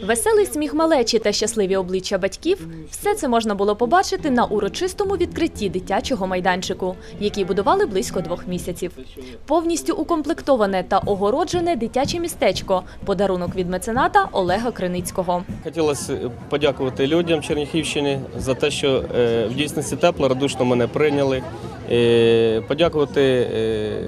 Веселий сміх малечі та щасливі обличчя батьків – все це можна було побачити на урочистому відкритті дитячого майданчику, який будували близько двох місяців. Повністю укомплектоване та огороджене дитяче містечко – подарунок від мецената Олега Криницького. Хотілося подякувати людям Черніхівщини за те, що е, в дійсності тепло, радушно мене прийняли. Е, Подякувати е,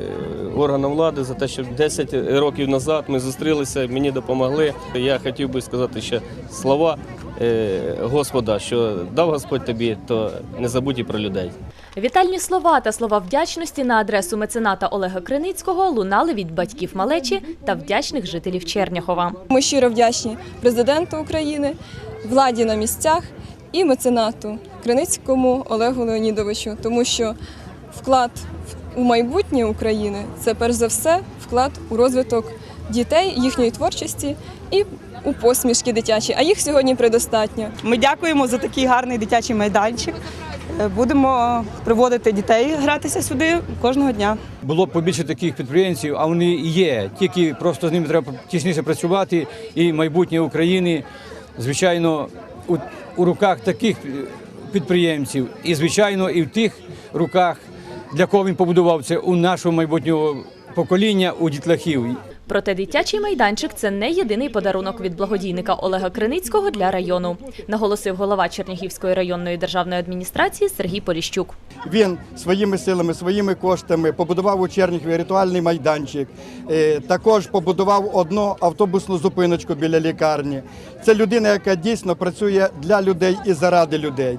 органам влади за те, що 10 років назад ми зустрілися, мені допомогли. Я хотів би сказати ще слова е, Господа, що дав Господь тобі, то не забудь і про людей. Вітальні слова та слова вдячності на адресу мецената Олега Криницького лунали від батьків малечі та вдячних жителів Черняхова. Ми щиро вдячні президенту України, владі на місцях і меценату Криницькому Олегу Леонідовичу, тому що вклад в- у майбутнє України це перш за все вклад у розвиток дітей, їхньої творчості і у посмішки дитячі. А їх сьогодні предостатньо. Ми дякуємо за такий гарний дитячий майданчик. Е, Будемо приводити дітей гратися сюди кожного дня. Було б побільше таких підприємців, а вони є. Тільки просто з ними треба тісніше працювати. І майбутнє України, звичайно, у, у руках таких підприємців, і звичайно, і в тих руках, для кого він побудував це у нашого майбутнього покоління, у дітлахів. Проте дитячий майданчик – це не єдиний подарунок від благодійника Олега Криницького для району, наголосив голова Чернігівської районної державної адміністрації Сергій Поліщук. Він своїми силами, своїми коштами побудував у Черніхові ритуальний майданчик. Е, Також побудував одну автобусну зупиночку біля лікарні. Це людина, яка дійсно працює для людей і заради людей.